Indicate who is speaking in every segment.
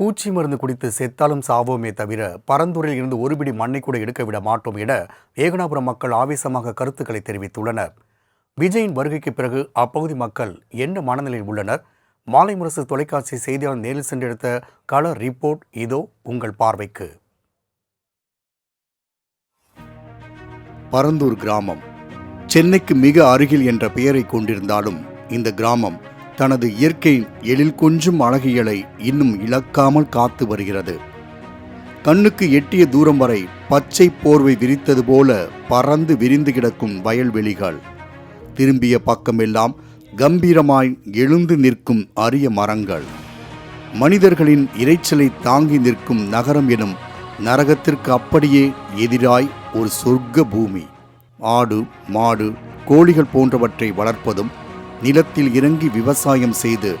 Speaker 1: பூச்சி மருந்து குடித்து செத்தாலும் சாவோமே தவிர பரந்தூரில் இருந்து ஒருபிடி மண்ணை கூட எடுக்க விட மாட்டோம் என ஏகனாபுரம் மக்கள் ஆவேசமாக கருத்துக்களை தெரிவித்துள்ளனர் விஜயின் வருகைக்கு பிறகு அப்பகுதி மக்கள் என்ன மனநிலையில் உள்ளனர் மாலை முரசு தொலைக்காட்சி செய்தியாளர் நேரில் சென்றெடுத்த கள ரிப்போர்ட் இதோ உங்கள் பார்வைக்கு
Speaker 2: பரந்தூர் கிராமம் சென்னைக்கு மிக அருகில் என்ற பெயரை கொண்டிருந்தாலும் இந்த கிராமம் தனது இயற்கையின் எழில் கொஞ்சும் அழகியலை இன்னும் இழக்காமல் காத்து வருகிறது கண்ணுக்கு எட்டிய தூரம் வரை பச்சை போர்வை விரித்தது போல பறந்து விரிந்து கிடக்கும் வயல்வெளிகள் திரும்பிய பக்கமெல்லாம் கம்பீரமாய் எழுந்து நிற்கும் அரிய மரங்கள் மனிதர்களின் இறைச்சலை தாங்கி நிற்கும் நகரம் எனும் நரகத்திற்கு அப்படியே எதிராய் ஒரு சொர்க்க பூமி ஆடு மாடு கோழிகள் போன்றவற்றை வளர்ப்பதும் நிலத்தில் இறங்கி விவசாயம் செய்து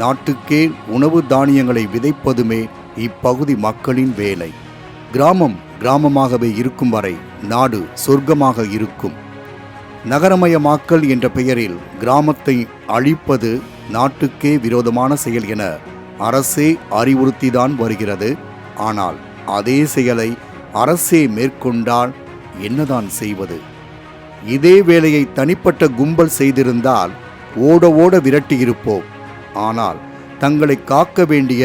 Speaker 2: நாட்டுக்கே உணவு தானியங்களை விதைப்பதுமே இப்பகுதி மக்களின் வேலை கிராமம் கிராமமாகவே இருக்கும் வரை நாடு சொர்க்கமாக இருக்கும் நகரமயமாக்கல் என்ற பெயரில் கிராமத்தை அழிப்பது நாட்டுக்கே விரோதமான செயல் என அரசே அறிவுறுத்திதான் வருகிறது ஆனால் அதே செயலை அரசே மேற்கொண்டால் என்னதான் செய்வது இதே வேலையை தனிப்பட்ட கும்பல் செய்திருந்தால் ஓட ஓட விரட்டியிருப்போம் ஆனால் தங்களை காக்க வேண்டிய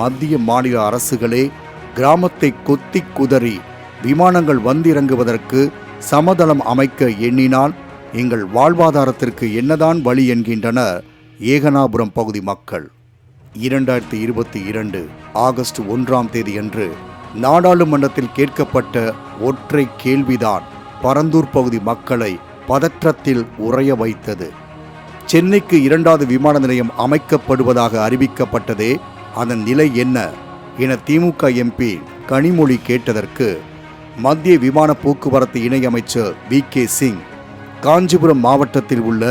Speaker 2: மத்திய மாநில அரசுகளே கிராமத்தை கொத்தி குதறி விமானங்கள் வந்திறங்குவதற்கு சமதளம் அமைக்க எண்ணினால் எங்கள் வாழ்வாதாரத்திற்கு என்னதான் வழி என்கின்றனர் ஏகனாபுரம் பகுதி மக்கள் இரண்டாயிரத்தி இருபத்தி இரண்டு ஆகஸ்ட் ஒன்றாம் தேதி அன்று நாடாளுமன்றத்தில் கேட்கப்பட்ட ஒற்றை கேள்விதான் பரந்தூர் பகுதி மக்களை பதற்றத்தில் உறைய வைத்தது சென்னைக்கு இரண்டாவது விமான நிலையம் அமைக்கப்படுவதாக அறிவிக்கப்பட்டதே அதன் நிலை என்ன என திமுக எம்பி கனிமொழி கேட்டதற்கு மத்திய விமான போக்குவரத்து இணையமைச்சர் வி கே சிங் காஞ்சிபுரம் மாவட்டத்தில் உள்ள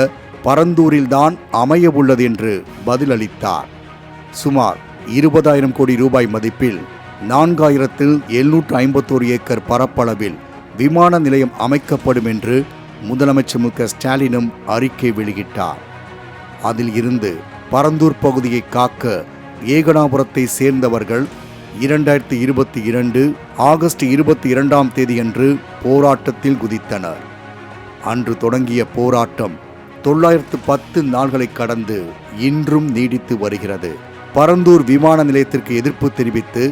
Speaker 2: பரந்தூரில்தான் அமைய உள்ளது என்று பதிலளித்தார் சுமார் இருபதாயிரம் கோடி ரூபாய் மதிப்பில் நான்காயிரத்தில் எழுநூற்று ஐம்பத்தோரு ஏக்கர் பரப்பளவில் விமான நிலையம் அமைக்கப்படும் என்று முதலமைச்சர் மு ஸ்டாலினும் அறிக்கை வெளியிட்டார் அதில் இருந்து பரந்தூர் பகுதியை காக்க ஏகனாபுரத்தை சேர்ந்தவர்கள் இரண்டாயிரத்தி இருபத்தி இரண்டு ஆகஸ்ட் இருபத்தி இரண்டாம் தேதியன்று போராட்டத்தில் குதித்தனர் அன்று தொடங்கிய போராட்டம் தொள்ளாயிரத்து பத்து நாள்களை கடந்து இன்றும் நீடித்து வருகிறது பரந்தூர் விமான நிலையத்திற்கு எதிர்ப்பு தெரிவித்து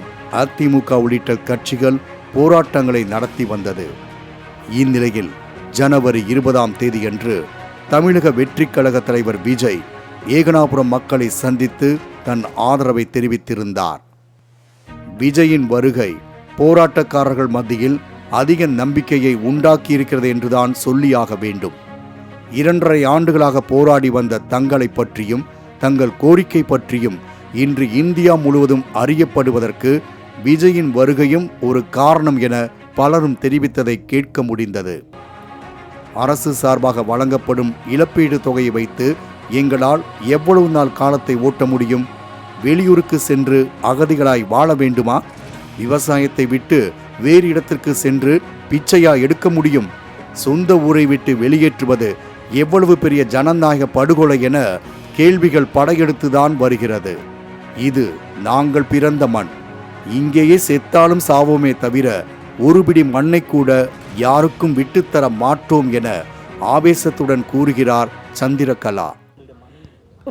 Speaker 2: அதிமுக உள்ளிட்ட கட்சிகள் போராட்டங்களை நடத்தி வந்தது இந்நிலையில் ஜனவரி இருபதாம் தேதியன்று தமிழக வெற்றிக் கழக தலைவர் விஜய் ஏகனாபுரம் மக்களை சந்தித்து தன் ஆதரவை தெரிவித்திருந்தார் விஜயின் வருகை போராட்டக்காரர்கள் மத்தியில் அதிக நம்பிக்கையை உண்டாக்கியிருக்கிறது என்றுதான் சொல்லியாக வேண்டும் இரண்டரை ஆண்டுகளாக போராடி வந்த தங்களை பற்றியும் தங்கள் கோரிக்கை பற்றியும் இன்று இந்தியா முழுவதும் அறியப்படுவதற்கு விஜயின் வருகையும் ஒரு காரணம் என பலரும் தெரிவித்ததை கேட்க முடிந்தது அரசு சார்பாக வழங்கப்படும் இழப்பீடு தொகையை வைத்து எங்களால் எவ்வளவு நாள் காலத்தை ஓட்ட முடியும் வெளியூருக்கு சென்று அகதிகளாய் வாழ வேண்டுமா விவசாயத்தை விட்டு வேறு இடத்திற்கு சென்று பிச்சையா எடுக்க முடியும் சொந்த ஊரை விட்டு வெளியேற்றுவது எவ்வளவு பெரிய ஜனநாயக படுகொலை என கேள்விகள் படையெடுத்துதான் வருகிறது இது நாங்கள் பிறந்த மண் இங்கேயே செத்தாலும் சாவோமே தவிர ஒருபிடி மண்ணை கூட யாருக்கும் விட்டுத்தர மாட்டோம் என ஆவேசத்துடன் கூறுகிறார் சந்திரகலா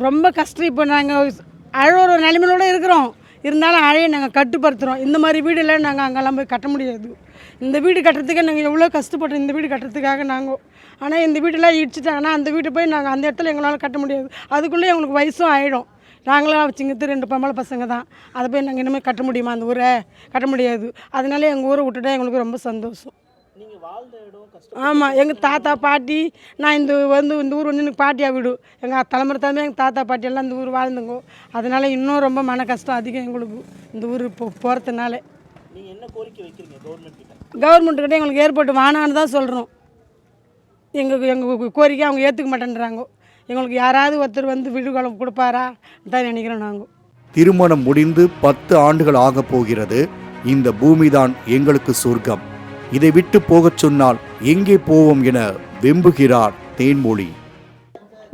Speaker 3: ரொம்ப கஷ்டம் இப்போ நாங்கள் அழகிற நிலைமையோடு இருக்கிறோம் இருந்தாலும் அழைய நாங்கள் கட்டுப்படுத்துகிறோம் இந்த மாதிரி வீடெல்லாம் நாங்கள் அங்கெல்லாம் போய் கட்ட முடியாது இந்த வீடு கட்டுறதுக்கு நாங்கள் எவ்வளோ கஷ்டப்பட்டோம் இந்த வீடு கட்டுறதுக்காக நாங்கள் ஆனால் இந்த வீடெல்லாம் இடிச்சிட்டாங்கன்னா அந்த வீட்டை போய் நாங்கள் அந்த இடத்துல எங்களால் கட்ட முடியாது அதுக்குள்ளே எங்களுக்கு வயசும் ஆகிடும் நாங்களாம் வச்சுங்கிறது ரெண்டு பொம்பளை பசங்க தான் அதை போய் நாங்கள் இனிமேல் கட்ட முடியுமா அந்த ஊரை கட்ட முடியாது அதனால எங்கள் ஊரை விட்டுட்டா எங்களுக்கு ரொம்ப சந்தோஷம் ஆமாம் எங்கள் தாத்தா பாட்டி நான் இந்த வந்து இந்த ஊர் வந்து எனக்கு பாட்டியாக விடு எங்கள் தலைமுறை தலைமை எங்கள் தாத்தா பாட்டியெல்லாம் இந்த ஊர் வாழ்ந்துங்கோ அதனால இன்னும் ரொம்ப மன கஷ்டம் அதிகம் எங்களுக்கு இந்த ஊர் இப்போ போகிறதுனால கவர்மெண்ட்டுக்கிட்ட எங்களுக்கு ஏற்பட்டு வானான்னு தான் சொல்கிறோம் எங்கள் எங்கள் கோரிக்கை அவங்க ஏற்றுக்க மாட்டேன்றாங்கோ எங்களுக்கு யாராவது ஒருத்தர் வந்து விழுகுளம் கொடுப்பாரா தான் நினைக்கிறோம் நாங்கள்
Speaker 2: திருமணம் முடிந்து பத்து ஆண்டுகள் ஆக போகிறது இந்த பூமிதான் எங்களுக்கு சொர்க்கம் இதை விட்டு போகச் சொன்னால் எங்கே போவோம் என வெம்புகிறார் தேன்மொழி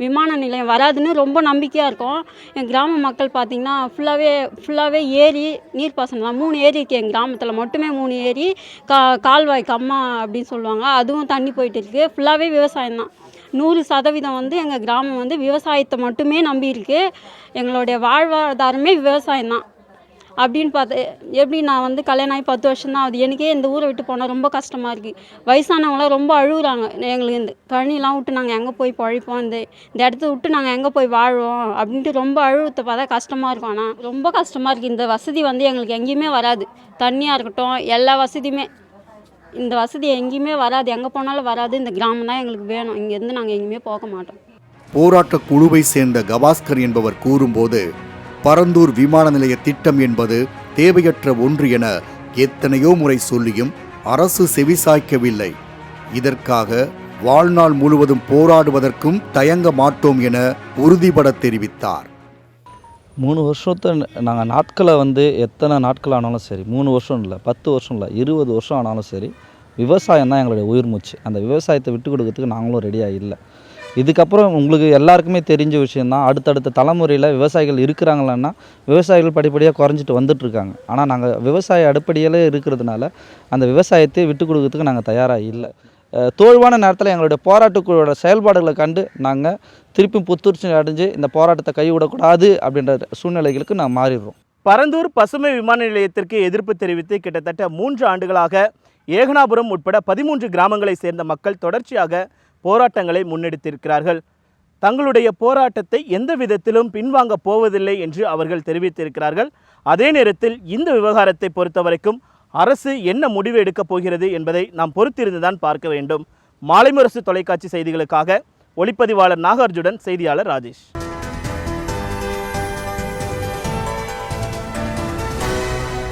Speaker 4: விமான நிலையம் வராதுன்னு ரொம்ப நம்பிக்கையாக இருக்கும் என் கிராம மக்கள் பார்த்திங்கன்னா ஃபுல்லாகவே ஃபுல்லாகவே ஏரி நீர்ப்பாசனம் தான் மூணு ஏரி இருக்குது எங்கள் கிராமத்தில் மட்டுமே மூணு ஏரி கா கால்வாய் கம்மா அப்படின்னு சொல்லுவாங்க அதுவும் தண்ணி போயிட்டு இருக்குது ஃபுல்லாகவே விவசாயம் தான் நூறு சதவீதம் வந்து எங்கள் கிராமம் வந்து விவசாயத்தை மட்டுமே நம்பியிருக்கு எங்களுடைய வாழ்வாதாரமே விவசாயம் தான் அப்படின்னு பார்த்து எப்படி நான் வந்து கல்யாணம் ஆகி பத்து வருஷம் தான் ஆகுது எனக்கே இந்த ஊரை விட்டு போனால் ரொம்ப கஷ்டமாக இருக்குது வயசானவங்களாம் ரொம்ப அழுகுறாங்க எங்களுக்கு இந்த கழனிலாம் விட்டு நாங்கள் எங்கே போய் பழிப்போம் இந்த இந்த இடத்த விட்டு நாங்கள் எங்கே போய் வாழ்வோம் அப்படின்ட்டு ரொம்ப அழுகுத்த பார்த்தா கஷ்டமாக இருக்கும் ஆனால் ரொம்ப கஷ்டமாக இருக்குது இந்த வசதி வந்து எங்களுக்கு எங்கேயுமே வராது தண்ணியாக இருக்கட்டும் எல்லா வசதியுமே இந்த வசதி எங்கேயுமே வராது எங்கே போனாலும் வராது இந்த கிராமம் தான் எங்களுக்கு வேணும் இங்கேருந்து நாங்கள் எங்கேயுமே போக மாட்டோம்
Speaker 2: போராட்ட குழுவை சேர்ந்த கவாஸ்கர் என்பவர் கூறும்போது பரந்தூர் விமான நிலைய திட்டம் என்பது தேவையற்ற ஒன்று என எத்தனையோ முறை சொல்லியும் அரசு செவிசாய்க்கவில்லை இதற்காக வாழ்நாள் முழுவதும் போராடுவதற்கும் தயங்க மாட்டோம் என உறுதிபட தெரிவித்தார்
Speaker 5: மூணு வருஷத்தை நாங்கள் நாட்களை வந்து எத்தனை நாட்கள் ஆனாலும் சரி மூணு வருஷம் இல்லை பத்து வருஷம் இல்லை இருபது வருஷம் ஆனாலும் சரி விவசாயம் தான் எங்களுடைய உயிர் மூச்சு அந்த விவசாயத்தை விட்டு கொடுக்கறதுக்கு நாங்களும் ரெடியாக இல்லை இதுக்கப்புறம் உங்களுக்கு எல்லாருக்குமே தெரிஞ்ச விஷயந்தான் அடுத்தடுத்த தலைமுறையில் விவசாயிகள் இருக்கிறாங்களான்னா விவசாயிகள் படிப்படியாக குறைஞ்சிட்டு வந்துட்டுருக்காங்க ஆனால் நாங்கள் விவசாய அடிப்படையில் இருக்கிறதுனால அந்த விவசாயத்தை விட்டு கொடுக்கறதுக்கு நாங்கள் தயாராக இல்லை தோழ்வான நேரத்தில் எங்களுடைய போராட்டக்குழுவோட செயல்பாடுகளை கண்டு நாங்கள் திருப்பி புத்துணர்ச்சி அடைஞ்சு இந்த போராட்டத்தை கைவிடக்கூடாது அப்படின்ற சூழ்நிலைகளுக்கு நாங்கள் மாறிடுறோம்
Speaker 6: பரந்தூர் பசுமை விமான நிலையத்திற்கு எதிர்ப்பு தெரிவித்து கிட்டத்தட்ட மூன்று ஆண்டுகளாக ஏகனாபுரம் உட்பட பதிமூன்று கிராமங்களை சேர்ந்த மக்கள் தொடர்ச்சியாக போராட்டங்களை முன்னெடுத்திருக்கிறார்கள் தங்களுடைய போராட்டத்தை எந்த விதத்திலும் பின்வாங்க போவதில்லை என்று அவர்கள் தெரிவித்திருக்கிறார்கள் அதே நேரத்தில் இந்த விவகாரத்தை பொறுத்தவரைக்கும் அரசு என்ன முடிவு எடுக்கப் போகிறது என்பதை நாம் பொறுத்திருந்துதான் பார்க்க வேண்டும் மாலைமுரசு தொலைக்காட்சி செய்திகளுக்காக ஒளிப்பதிவாளர் நாகார்ஜுடன் செய்தியாளர் ராஜேஷ்